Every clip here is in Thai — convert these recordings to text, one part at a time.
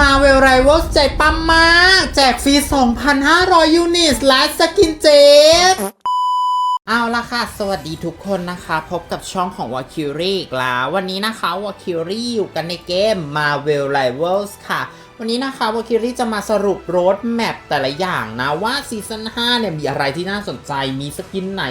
มาเวลไรเวลใจปั๊มมาก แจกฟรี 2,500 ยูนิตและสกินเจฟเอาละค่ะ สวัสดีทุกคนนะคะ พบกับช่องของ w a k i r i อีกแล้ววันนี้นะคะ w a k i r i อยู่กันในเกม Marvel Rivals ค่ะ วันนี้นะคะ w a k i r i จะมาสรุปโรดแมปแต่ละอย่างนะว่าซีซั่น5เนี่ยมีอะไรที่น่าสนใจมีสกินไหน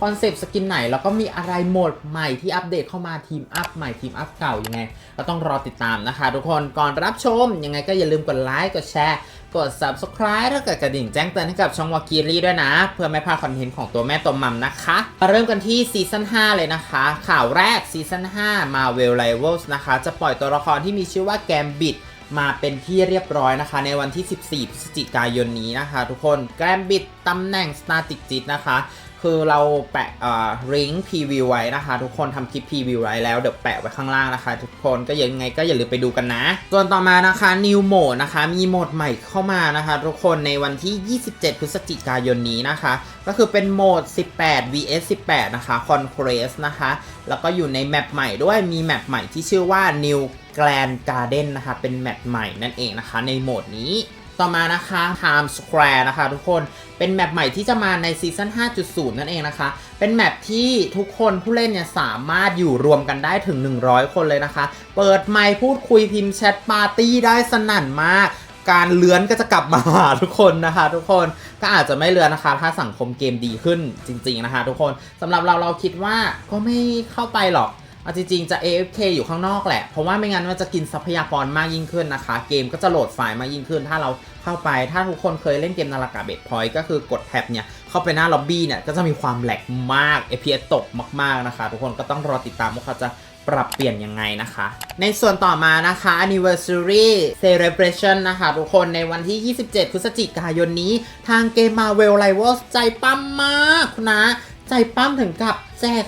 คอนเซปต์สกินไหน แล้วก็มีอะไรโหมดใหม่ที่อัปเดตเข้ามาทีมอัพใหม่ทีมอัพเก่ายังไง ก็ต้องรอติดตามนะคะ ทุกคนก่อนรับชม ยังไงก็อย่าลืมกดไลค์กดแชร์ กด subscribe ถ้าเกิดกระดิ่งแจ้งเตือนให้กับช่องวากีรีด้วยนะ เพื่อไม่พลาดคอนเทนต์ของตัวแม่ตัวมัมนะคะมาเริ่มกันที่ซีซั่น5เลยนะคะ ข่าวแรกซีซั่น5 Marvel Rivals นะคะจะปล่อยตัวละครที่มีชื่อว่าแกมบิด มาเป็นที่เรียบร้อยนะคะ ในวันที่ 14 พฤศจิกายนนี้นะคะ ทุกคนแกรมบิดตำแหน่งสตาร์ติกจิตนะคะ คือเราแปะเอ่อริงพรีวิวไว้นะคะ ทุกคนทำคลิปพรีวิวไว้แล้วเดี๋ยวแปะไว้ข้างล่างนะคะ ทุกคนก็ยังไงก็อย่าลืมไปดูกันนะ ส่วนต่อมานะคะ New Mode นะคะ มีโหมดใหม่เข้ามานะคะ ทุกคนในวันที่ 27 พฤศจิกายนนี้นะคะ ก็คือเป็นโหมด 18 vs 18 นะคะ Conquest นะคะ แล้วก็อยู่ในแมปใหม่ด้วยมีแมปใหม่ที่ชื่อว่า New Grand Garden นะคะ เป็นแมปใหม่นั่นเองนะคะ ในโหมดนี้ ต่อมานะคะ Time Square นะคะทุกคนเป็นแมปใหม่ที่จะมาในซีซั่น 5.0 นั่นเองนะคะ เป็นแมปที่ทุกคนผู้เล่นเนี่ยสามารถอยู่รวมกันได้ถึง 100 คนเลยนะคะ เปิดไมค์พูดคุยพิมพ์แชทปาร์ตี้ได้สนั่นมาก การเลื้อนก็จะกลับมาหาทุกคนนะคะ ทุกคนก็อาจจะไม่เลื้อนนะคะ ถ้าสังคมเกมดีขึ้นจริง ๆนะคะ ทุกคนสำหรับเราเราคิดว่าก็ไม่เข้าไปหรอก เอาจริงๆ จะ AFK อยู่ข้างนอกแหละ เพราะว่าไม่งั้นมันจะกินทรัพยากรมากยิ่งขึ้นนะคะ เกมก็จะโหลดไฟล์มากยิ่งขึ้น ถ้าเราเข้าไป ถ้าทุกคนเคยเล่นเกมนาฬิกาเบดพอยต์ก็คือกดแท็บเนี่ย เข้าไปหน้าล็อบบี้เนี่ย ก็จะมีความแหลกมาก FPS ตกมากๆนะคะ ทุกคนก็ต้องรอติดตามว่าเขาจะปรับเปลี่ยนยังไงนะคะ ในส่วนต่อมานะคะ anniversary celebration นะคะ ทุกคนในวันที่ 27 พฤศจิกายนนี้ ทางเกม Marvel Rivals ใจปั้มมากนะ ใจปั้มถึงกับแจก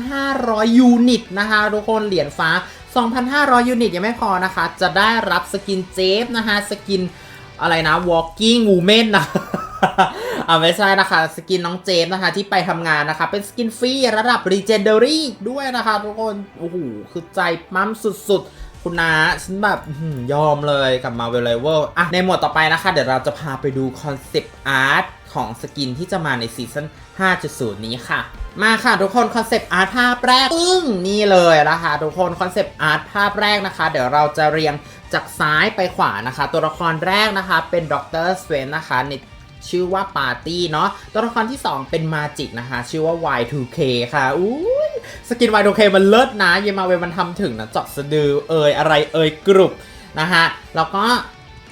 2,500 ยูนิตนะคะ ทุกคนเหรียญฟ้า 2,500 ยูนิตยังไม่พอนะคะ จะได้รับสกินเจฟนะคะ สกินอะไรนะ walking woman นะอ่าไม่ใช่นะคะ สกินน้องเจฟนะคะ ที่ไปทำงานนะคะ เป็นสกินฟรีระดับ legendary ด้วยนะคะ ทุกคน โอ้โห คือใจปั้มสุดๆ คุณนาฉันแบบยอมเลยกับ Marvel Rival อะ ในหมวดต่อไปนะคะ เดี๋ยวเราจะพาไปดูคอนเซปต์อาร์ตของสกินที่จะมาในซีซั่น 5.0 นี้ค่ะ มาค่ะทุกคนคอนเซปต์อาร์ตภาพแรกปึ้งนี่เลยนะคะทุกคนคอนเซปต์อาร์ตภาพแรกนะคะ เดี๋ยวเราจะเรียงจากซ้ายไปขวานะคะ ตัวละครแรกนะคะ เป็นดรสเวนนะคะในชื่อว่าปาร์ตี้เนาะตัวละครที่ 2 เป็นมาจิกนะคะ ชื่อว่า Y2K ค่ะอุ้ยสกิน Y2K มันเลิศนะ เยมาเวมันทำถึงนะเจาะสะดือเอยอะไรเอยกรุบนะคะแล้วก็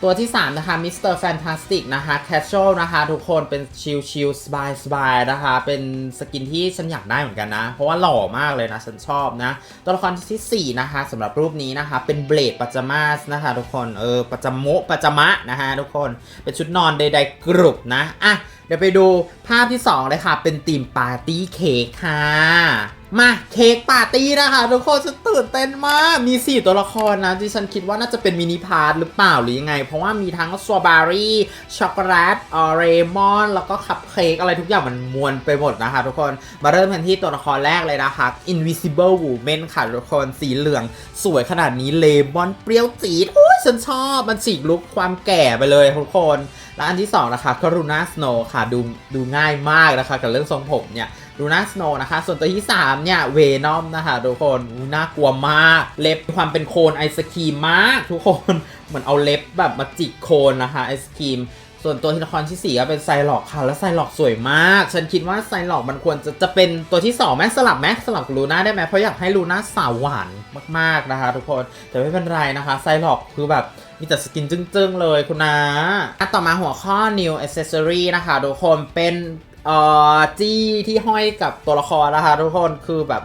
ตัวที่ 3 นะคะมิสเตอร์แฟนตาสติกนะคะแคชช a l นะคะทุกคนเป็นชิลชิลสบายสบายนะคะ เป็นสกินที่ฉันอยากได้เหมือนกันนะ เพราะว่าหล่อมากเลยนะ ฉันชอบนะ ตัวละครที่ 4 นะคะสำหรับรูปนี้นะคะ เป็นเบลดปัจจมาสนะคะ ทุกคนเออปัจจโมปัจจมะนะคะทุกคนเป็นชุดนอนใดๆกรุบนะอะเดี๋ยวไปดูภาพที่ 2 เลยค่ะ เป็นธีมปาร์ตี้เค้กค่ะ มาเค้กปาร์ตี้นะคะ ทุกคนฉันตื่นเต้นมาก มี 4 ตัวละครนะที่ฉันคิดว่าน่าจะเป็นมินิพาร์ทหรือเปล่าหรือยังไง เพราะว่ามีทั้งสตรอเบอรี่ช็อกโกแลตออเรมอน แล้วก็คัพเค้กอะไรทุกอย่างมันมวนไปหมดนะคะ ทุกคนมาเริ่มกันที่ตัวละครแรกเลยนะคะ Invisible Woman ค่ะ ทุกคนสีเหลืองสวยขนาดนี้เลมอนเปรี้ยวจี๊ดโอ้ยฉันชอบมันฉีกลุกความแก่ไปเลยทุกคน และอันที่ 2 นะคะก็รูน่าสโนค่ะดูดูง่ายมากนะคะกับเรื่องทรงผมเนี่ยรูน่าสโนนะคะ ส่วนตัวที่ 3 เนี่ย เวนอมนะคะ ทุกคนน่ากลัวมาก เล็บความเป็นโคนไอศครีมมาก ทุกคน เหมือนเอาเล็บแบบมาจิกโคนนะคะไอศครีมส่วนตัวที่ละครที่4ก็เป็นไซหลอกค่ะ แล้วไซหลอกสวยมาก ฉันคิดว่าไซหลอกมันควรจะจะเป็นตัวที่2แม่สลับแม่สลับกับลูน่าได้ไหมเพราะอยากให้ลูน่าสาวหวานมากๆนะคะ ทุกคนแต่ไม่เป็นไรนะคะไซหลอกคือแบบ มีแต่สกินจึ้งๆเลยคุณนาอะต่อมาหัวข้อ new accessory นะคะทุกคนเป็นเอ่อจี้ที่ห้อยกับตัวละครนะคะทุกคนคือแบบ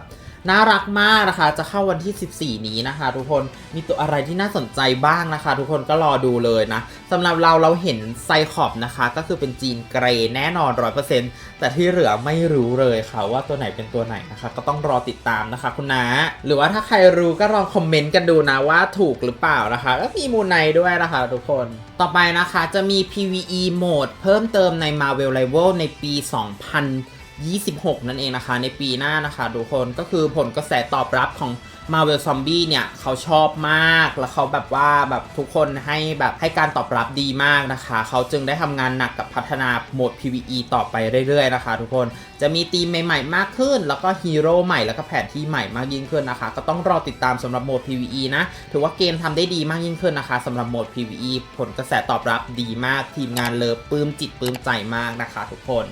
น่ารักมากนะคะจะเข้าวันที่ 14 นี้นะคะ ทุกคนมีตัวอะไรที่น่าสนใจบ้างนะคะ ทุกคนก็รอดูเลยนะสำหรับเราเราเห็นไซคอบนะคะ ก็คือเป็นจีนเกรย์แน่นอน 100%แต่ที่เหลือไม่รู้เลยค่ะว่าตัวไหนเป็นตัวไหนนะคะ ก็ต้องรอติดตามนะคะ คุณนาหรือว่าถ้าใครรู้ก็ลองคอมเมนต์กันดูนะว่าถูกหรือเปล่านะคะแล้วมีมูลในด้วยนะคะ ทุกคนต่อไปนะคะจะมี PVE โหมดเพิ่มเติมใน Marvel Rival ในปี 2000 26 นั่นเองนะคะ ในปีหน้านะคะทุกคนก็คือผลกระแสตอบรับของ Marvel Zombie เนี่ยเขาชอบมากแล้วเขาแบบว่าแบบทุกคนให้แบบให้การตอบรับดีมากนะคะ เขาจึงได้ทำงานหนักกับพัฒนาโหมด PVE ต่อไปเรื่อยๆนะคะ ทุกคนจะมีทีมใหม่ๆมากขึ้น แล้วก็ฮีโร่ใหม่แล้วก็แผนที่ใหม่มากยิ่งขึ้นนะคะ ก็ต้องรอติดตามสำหรับโหมด PVE นะ ถือว่าเกมทำได้ดีมากยิ่งขึ้นนะคะสำหรับโหมด PVE ผลกระแสตอบรับดีมากทีมงานเลิฟปลื้มจิตปลื้มใจมากนะคะ ทุกคน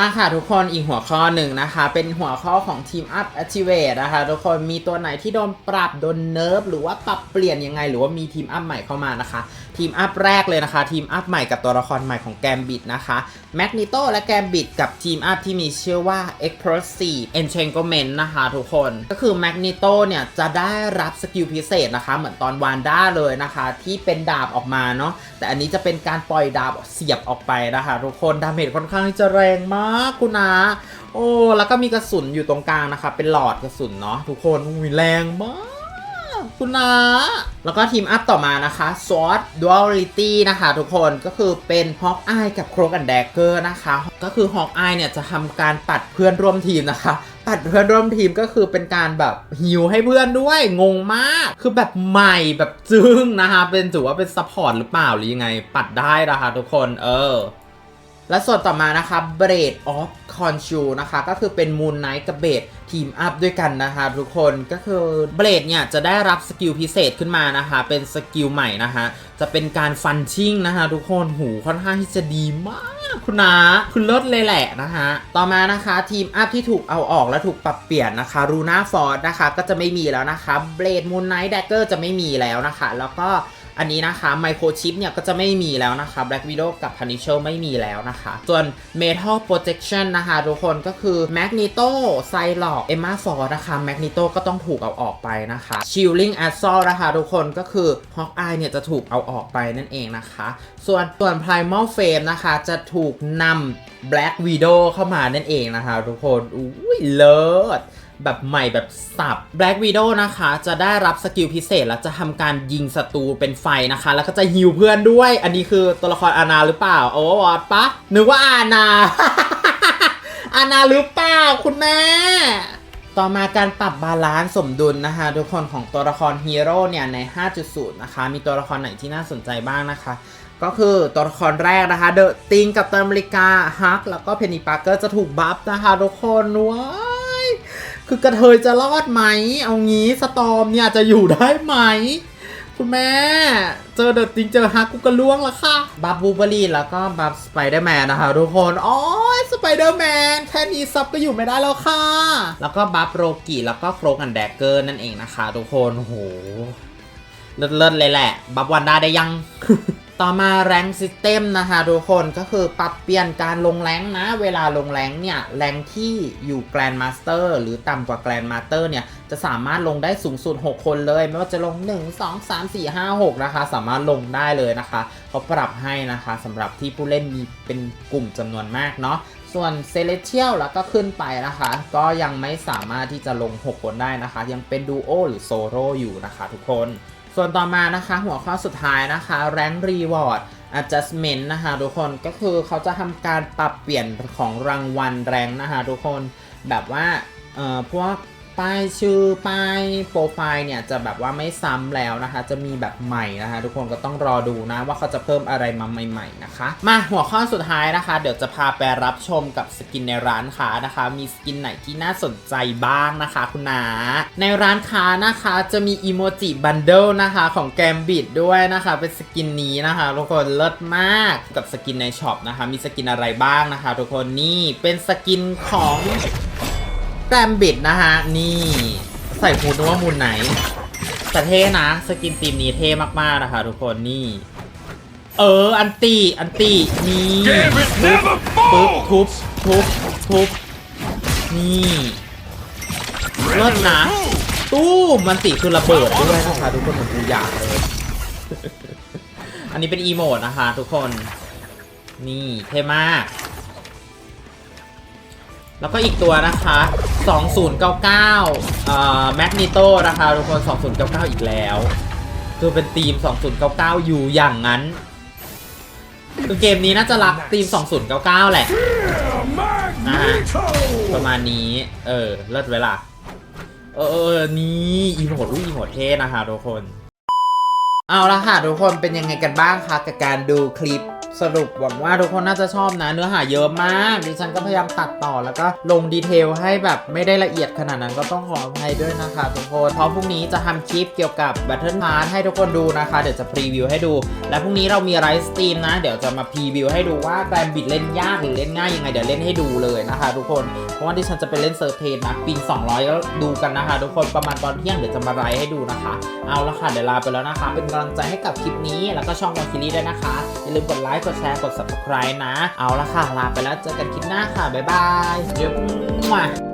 มาค่ะทุกคนอีกหัวข้อหนึ่งนะคะ เป็นหัวข้อของทีม Up Activate นะคะ ทุกคนมีตัวไหนที่โดนปรับโดนเนิร์ฟหรือว่าปรับเปลี่ยนยังไง หรือว่ามีทีมอัพใหม่เข้ามานะคะ ทีมอัพแรกเลยนะคะ ทีมอัพใหม่กับตัวละครใหม่ของแกมบิดนะคะแมกนิโตและแกมบิดกับทีมอัพที่มีชื่อว่า Explosive Enchantment นะคะทุกคนก็คือแมกนิโตเนี่ยจะได้รับสกิลพิเศษนะคะ เหมือนตอนวานด้าเลยนะคะ ที่เป็นดาบออกมาเนาะแต่อันนี้จะเป็นการปล่อยดาบเสียบออกไปนะคะ ทุกคนดาเมจค่อนข้างที่จะแรงมากคุณนะโอ้แล้วก็มีกระสุนอยู่ตรงกลางนะคะเป็นหลอดกระสุนเนาะทุกคนอุ้ยแรงมากคุณนะ แล้วก็ทีมอัพต่อมานะคะ Sword Duality นะคะทุกคนก็คือเป็น Hawkeye กับ Cloak and Dagger นะคะ ก็คือ Hawkeye เนี่ยจะทำการปัดเพื่อนร่วมทีมนะคะปัดเพื่อนร่วมทีมก็คือเป็นการแบบฮิวให้เพื่อนด้วยงงมาก คือแบบใหม่แบบจึ้งนะคะ เป็นถือว่าเป็นซัพพอร์ตหรือเปล่าหรือยังไงปัดได้นะคะทุกคนเออ และส่วนต่อมานะคะ Braid of Conchu นะคะก็คือเป็น Moon Knight กับ Braid ทีมอัพด้วยกันนะคะทุกคนก็คือ Braid เนี่ยจะได้รับสกิลพิเศษขึ้นมานะคะเป็นสกิลใหม่นะคะจะเป็นการฟันชิ่งนะคะทุกคนหูค่อนข้างที่จะดีมากคุณนะคุณเลิศเลยแหละนะคะต่อมานะคะทีมอัพที่ถูกเอาออกและถูกปรับเปลี่ยนนะคะ Luna Force นะคะก็จะไม่มีแล้วนะคะ Blade Moon Knight Dagger จะไม่มีแล้วนะคะ แล้วก็ อันนี้นะคะไมโครชิปเนี่ยก็จะไม่มีแล้วนะคะ Black Widow กับ Punisher ไม่มีแล้วนะคะ ส่วน Metal Protection นะคะทุกคนก็คือ Magneto Psylocke Emma Frost นะคะ Magneto ก็ต้องถูกเอาออกไปนะคะ Shielding Assault นะคะทุกคนก็คือ Hawkeye เนี่ยจะถูกเอาออกไปนั่นเองนะคะ ส่วนส่วน Primal Flame นะคะจะถูกนำ Black Widow เข้ามานั่นเองนะคะ ทุกคนอุ้ยเลิศ แบบใหม่แบบสับ Black Widow นะคะ จะได้รับสกิลพิเศษ แล้วจะทำการยิงศัตรูเป็นไฟนะคะ แล้วก็จะฮิวเพื่อนด้วย อันนี้คือตัวละครอานาหรือเปล่า โอ้วอดปะนึกว่าอานาอานาหรือเปล่าคุณแม่ต่อมาการปรับบาลานซ์สมดุลนะคะทุกคนของตัวละครฮีโร่เนี่ยใน 5.0 นะคะ มีตัวละครไหนที่น่าสนใจบ้างนะคะ ก็คือตัวละครแรกนะคะเดอะติงกับตันอเมริกาฮักแล้วก็เพนนีปาร์เกอร์จะถูกบัฟนะคะทุกคนว้า คือกระเทยจะรอดไหม เอางี้สตอมเนี่ยจะอยู่ได้ไหม คุณแม่ เจอเดอะติงเจอฮักกูก็ล่วงแล้วค่ะ บัฟบูเบอรี่แล้วก็บัฟสไปเดอร์แมนนะคะทุกคน อ๋อสไปเดอร์แมนแค่นี้ซับก็อยู่ไม่ได้แล้วค่ะ แล้วก็บัฟโรกิแล้วก็โครกันแดกเกอร์นั่นเองนะคะ ทุกคนโหเลิศๆเลยแหละ บัฟวันด้าได้ยัง ต่อมาแรงซิสเต็มนะคะทุกคนก็คือปรับเปลี่ยนการลงแรงนะ เวลาลงแรงเนี่ยแรงที่อยู่แกรนด์มาสเตอร์หรือต่ำกว่าแกรนด์มาสเตอร์เนี่ยจะสามารถลงได้สูงสุด 6 คนเลย ไม่ว่าจะลง 1 2 3 4 5 6 นะคะ สามารถลงได้เลยนะคะเขาปรับให้นะคะสำหรับที่ผู้เล่นมีเป็นกลุ่มจำนวนมากเนาะส่วนเซเลเทียลแล้วก็ขึ้นไปนะคะ ก็ยังไม่สามารถที่จะลง 6 คนได้นะคะ ยังเป็นดูโอหรือโซโ o อยู่นะคะทุกคน ส่วนต่อมานะคะ หัวข้อสุดท้ายนะคะ Rank Reward Adjustment นะคะทุกคนก็คือเขาจะทำการปรับเปลี่ยนของรางวัลแรงนะคะทุกคนแบบว่าเอ่อพวก ป้ายชื่อป้ายโปรไฟล์เนี่ยจะแบบว่าไม่ซ้ำแล้วนะคะ จะมีแบบใหม่นะคะ ทุกคนก็ต้องรอดูนะว่าเขาจะเพิ่มอะไรมาใหม่ ๆนะคะ มาหัวข้อสุดท้ายนะคะ เดี๋ยวจะพาไปรับชมกับสกินในร้านค้านะคะ มีสกินไหนที่น่าสนใจบ้างนะคะ คุณนาในร้านค้านะคะจะมีอีโมจิบันเดิลนะคะของแกมบิดด้วยนะคะ เป็นสกินนี้นะคะทุกคนเลิศมากกับสกินในช็อปนะคะ มีสกินอะไรบ้างนะคะ ทุกคนนี่เป็นสกินของ แกรมบิดนะฮะ นี่ใส่พูดนึกว่ามูลไหนแต่เท่นะ สกินทีมนี้เท่มาก ๆ นะคะทุกคนนี่ เออ อันตีอันตีนี่ Damn it, ปึ๊บ never ปึ๊บ fall! ทุบทุบทุบนี่เลิศนะ ตู้มันติคือระเบิดด้วยนะคะทุกคนเหมือนกูอยากเลย อันนี้เป็นอีโมดนะคะทุกคน นี่เท่มาก แล้วก็อีกตัวนะคะ 2099เอ่อแมกนิโตนะคะทุกคน 2099 อีกแล้ว คือเป็นทีม 2099 อยู่อย่างนั้น คือเกมนี้น่าจะรักทีม 2099 แหละนะฮะประมาณนี้ เออ เลิศเวลาเออเออ นี่อีโมดอุ้ยอีโมดเท่นะคะทุกคน เอาละค่ะทุกคนเป็นยังไงกันบ้างคะกับการดูคลิป สรุปหวังว่าทุกคนน่าจะชอบนะเนื้อหาเยอะมากดิฉันก็พยายามตัดต่อแล้วก็ลงดีเทลให้แบบไม่ได้ละเอียดขนาดนั้นก็ต้องขออภัยด้วยนะคะทุกคนเพราะพรุ่งนี้จะทำคลิปเกี่ยวกับ Battle Pass ให้ทุกคนดูนะคะเดี๋ยวจะพรีวิวให้ดู และพรุ่งนี้เรามีไลฟ์สตรีมนะ เดี๋ยวจะมาพรีวิวให้ดูว่าแกรมบิดเล่นยากหรือเล่นง่ายยังไงเดี๋ยวเล่นให้ดูเลยนะคะทุกคนเพราะว่าดิฉันจะไปเล่นเซิร์ฟเทนนะปิง200ก็ดูกันนะคะ ทุกคนประมาณตอนเที่ยงเดี๋ยวจะมาไลฟ์ให้ดูนะคะ เอาละค่ะเดี๋ยวลาไปแล้วนะคะ เป็นกำลังใจให้กับคลิปนี้แล้วก็ช่องวอคิลี่ด้วยนะคะอย่าลืมกดไลค์กดแชร์กด subscribe นะ เอาละค่ะ ลาไปแล้วเจอกันคลิปหน้าค่ะ บ๊ายบายเดี๋ยวมา